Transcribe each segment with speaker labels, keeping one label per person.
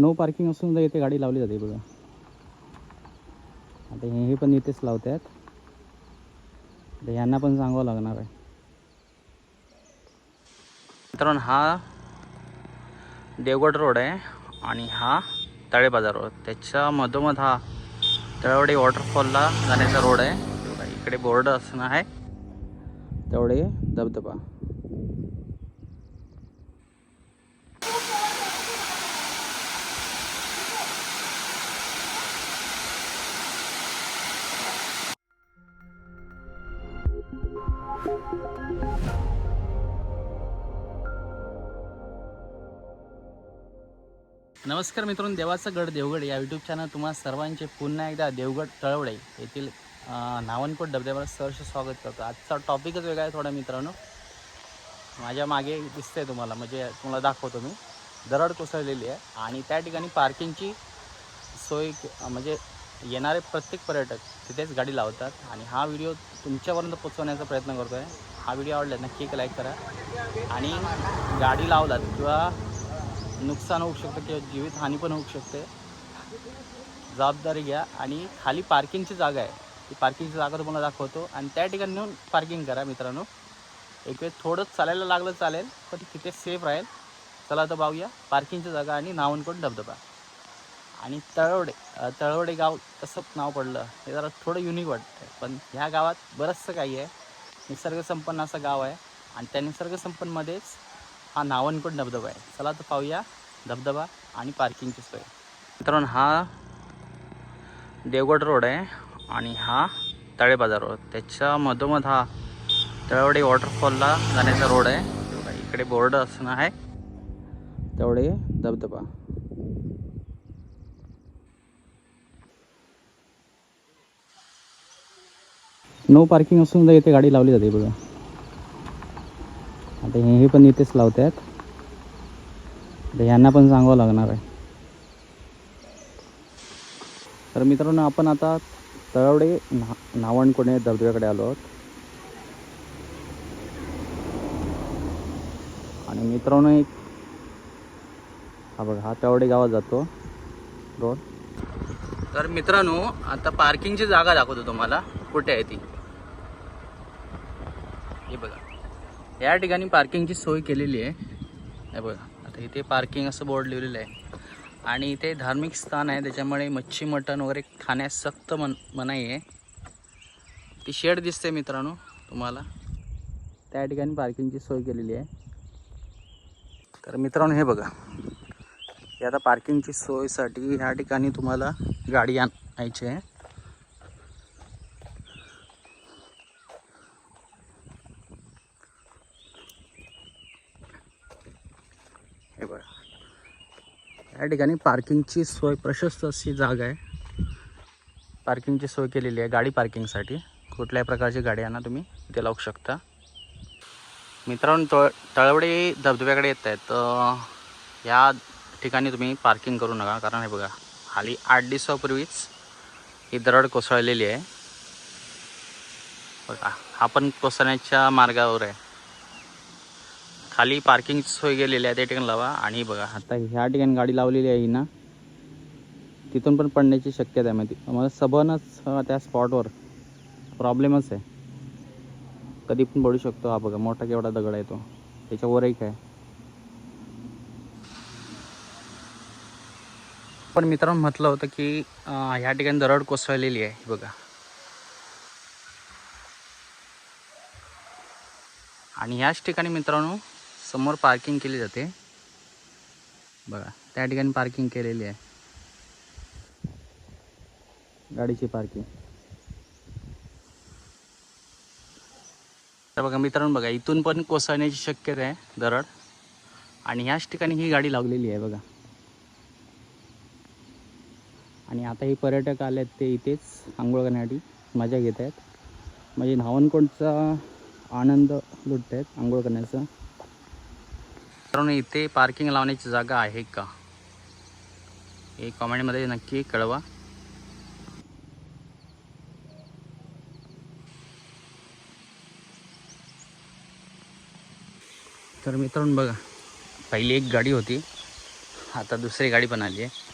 Speaker 1: No parking असून सुद्धा इथे गाडी लावली जाते बघा. आता हे हे पण इथेच लावत आहेत यांना पण सांगावं लागणार आहे. मित्रांनो हा देवगड रोड आहे आणि हा तळे बाजार रोड. त्याच्या मधोमध हा तळवडे वॉटरफॉलला जाण्याचा रोड आहे. इकडे बोर्ड असणं आहे. तेवढे धबधबा. नमस्कार मित्रांनो देवाचं गड देवगड या यूट्यूब चॅनल तुम्हा सर्वांचे पुन्हा एकदा देवगड तळवडे येथील नावनकोट धबधब्यावर सहर्ष स्वागत करतो. आजचा टॉपिकच वेगळा आहे थोडा मित्रांनो. माझ्या मागे दिसतंय तुम्हाला म्हणजे तुम्हाला दाखवतो मी. दरड कोसळलेली आहे आणि त्या ठिकाणी पार्किंगची सोय म्हणजे येणारे प्रत्येक पर्यटक तिथेच गाडी लावतात. आणि हा व्हिडिओ तुमच्यापर्यंत पोचवण्याचा प्रयत्न करतो आहे हा व्हिडिओ आवडला नक्की एक लाईक करा. आणि गाडी लावलात किंवा नुकसान होऊ शकतं किंवा जीवितहानी पण होऊ शकते. जबाबदारी घ्या आणि खाली पार्किंगची जागा आहे. ती पार्किंगची जागा तुम्हाला दाखवतो आणि त्या ठिकाणी नेऊन पार्किंग करा मित्रांनो. एक वेळ थोडं चालायला लागलं चालेल पण तिथे सेफ राहील. चला तर पाहूया पार्किंगची जागा आणि नावनकोट धबधबा. आणि तळवडे तळवडे गाव तसंच नाव पडलं हे जरा थोडं युनिक वाटतं पण ह्या गावात बरंचसं काही आहे. निसर्गसंपन्न असं गाव आहे. आणि त्या निसर्गसंपन्नमध्येच हा नावनकोट धबधबा आहे. चला तर पाहूया धबधबा आणि पार्किंगची सोय. मित्रांनो हा देवगड रोड आहे आणि हा तळे बाजार रोड. त्याच्या मधोमध हा तळवडे वॉटरफॉलला जाण्याचा रोड आहे. इकडे बोर्ड असणं आहे. तेवढे धबधबा. नो पार्किंग असून सुद्धा इथे गाडी लावली जाते बघा. आता हे पण इथेच लावत आहेत आता यांना पण सांगावं लागणार आहे. तर मित्रांनो आपण आता तळवडे ना नावणकोणे धबधब्याकडे आलो आहोत. आणि मित्रांनो एक हा बघा हा तळवडे गावात जातो. रोड. तर मित्रांनो आता पार्किंगची जागा दाखवतो तुम्हाला. कुठे आहे ती? हे बघा. या ठिकाणी पार्किंगची सोय केलेली आहे. हे बघा आता इथे पार्किंग असं बोर्ड लिहिलेलं आहे. आणि इथे धार्मिक स्थान आहे त्याच्यामुळे मच्छी मटण वगैरे खाण्यास सक्त मन मनाई आहे. ती शेड दिसते मित्रांनो तुम्हाला. त्या ठिकाणी पार्किंगची सोय केलेली आहे. तर मित्रांनो हे बघा. हे आता पार्किंगची सोयसाठी ह्या ठिकाणी तुम्हाला गाडी आणायची आहे. हे बघा. या ठिकाणी पार्किंगची सोय प्रशस्त अशी जागा आहे. पार्किंगची सोय केलेली आहे गाडी पार्किंगसाठी कुठल्याही प्रकारची गाडी आणा तुम्ही इथे लावू शकता. मित्रांनो तळ तळवडे धबधब्याकडे येत आहेत तर या ठिकाणी तुम्ही पार्किंग करू नका कारण हे बघा खाली आठ दिवसापूर्वीच ही दरड कोसळलेली आहे. बघा हा पण कोसळण्याच्या मार्गावर आहे. खाली पार्किंग सोय गेलेली आहे त्या ठिकाणी लावा. आणि बघा आता ह्या ठिकाणी गाडी लावलेली आहे ही ना. तिथून पण पडण्याची शक्यता आहे माहिती. मला सबनच त्या स्पॉटवर प्रॉब्लेमच आहे. कधी पण पडू शकतो हा बघा मोठा केवढा दगड आहे तो. त्याच्यावर एक आहे. पण मित्रांनो म्हटलं होतं की ह्या ठिकाणी दरड कोसळलेली आहे बघा. आणि ह्याच ठिकाणी मित्रांनो समोर पार्किंग केली जाते. बघा त्या ठिकाणी पार्किंग केलेली आहे. गाडीची पार्किंग. तर बघा मित्रांनो बघा इथून पण कोसळण्याची शक्यता आहे दरड. आणि ह्याच ठिकाणी ही गाडी लावलेली आहे बघा. आणि आता हे पर्यटक आले आहेत ते इथेच आंघोळ करण्यासाठी मजा घेत आहेत म्हणजे न्हावणकोटचा आनंद लुटत आहेत आंघोळ करण्याचा. मित्रांनो इथे पार्किंग लावण्याची जागा आहे का? हे कॉमेंटमध्ये नक्की कळवा. तर मित्रांनो बघा पहिली एक गाडी होती. आता दुसरी गाडी पण आली आहे.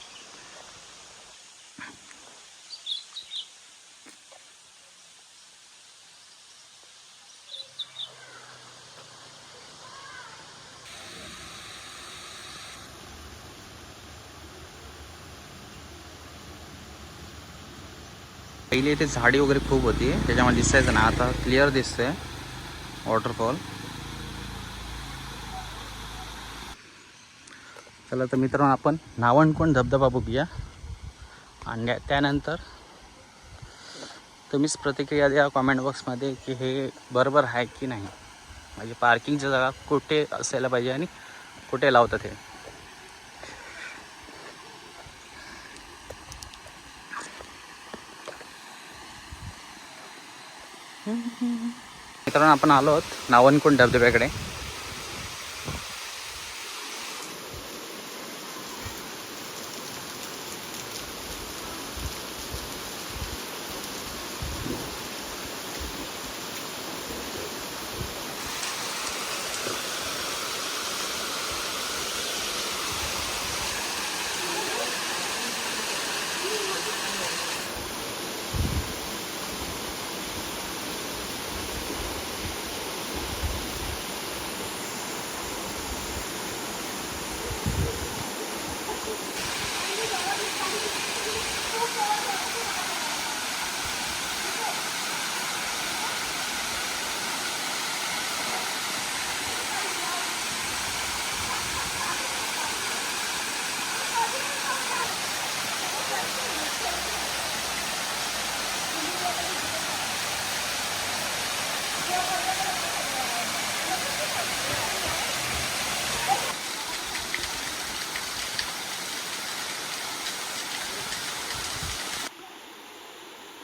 Speaker 1: पहिले इथे झाडी वगैरे खूप होती. त्याच्यामध्ये दिसायचं ना आता क्लिअर दिसतंय. वॉटरफॉल चला तर मित्रांनो आपण नावणकोण धबधबा बघूया. आणि त्या- त्यानंतर तुम्हीच प्रतिक्रिया द्या कॉमेंट बॉक्समध्ये की हे बरोबर आहे की नाही. म्हणजे पार्किंगची जागा कुठे असायला पाहिजे आणि कुठे लावतात हे. मित्रांनो आपण आलो आहोत नावनकुंड धबधब्याकडे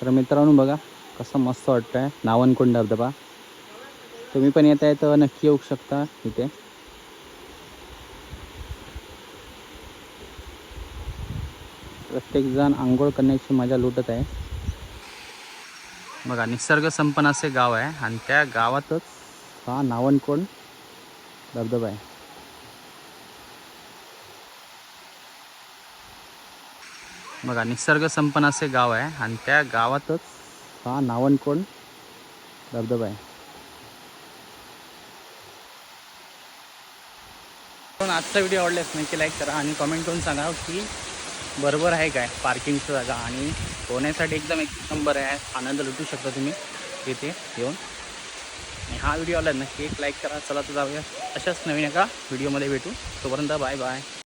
Speaker 1: तर मित्रांनो बघा कसं मस्त वाटतं आहे नावनकुंड धबधबा तुम्ही पण येत आहे तर नक्की येऊ शकता इथे. प्रत्येकजण आंघोळ करण्याची मजा लुटत आहे. बघा निसर्ग संपन्न असे गाव आहे आणि त्या गावातच हा नावनकोंड धबधबा आहे बघा निसर्ग संपन्न असे गाव आहे आणि त्या गावातच हा नावणकोण धबधबा आहे. पण आजचा व्हिडिओ आवडल्यास नक्की लाईक करा आणि कमेंट करून सांगा की बरोबर आहे काय पार्किंगची जागा आणि पोहण्यासाठी एकदम एक नंबर आहे आनंद लुटू शकता तुम्ही तिथे येऊन. आणि हा व्हिडिओ आला नक्की एक लाईक करा. चला तर जाऊया. अशाच नवीन एका व्हिडिओमध्ये भेटू. तोपर्यंत बाय बाय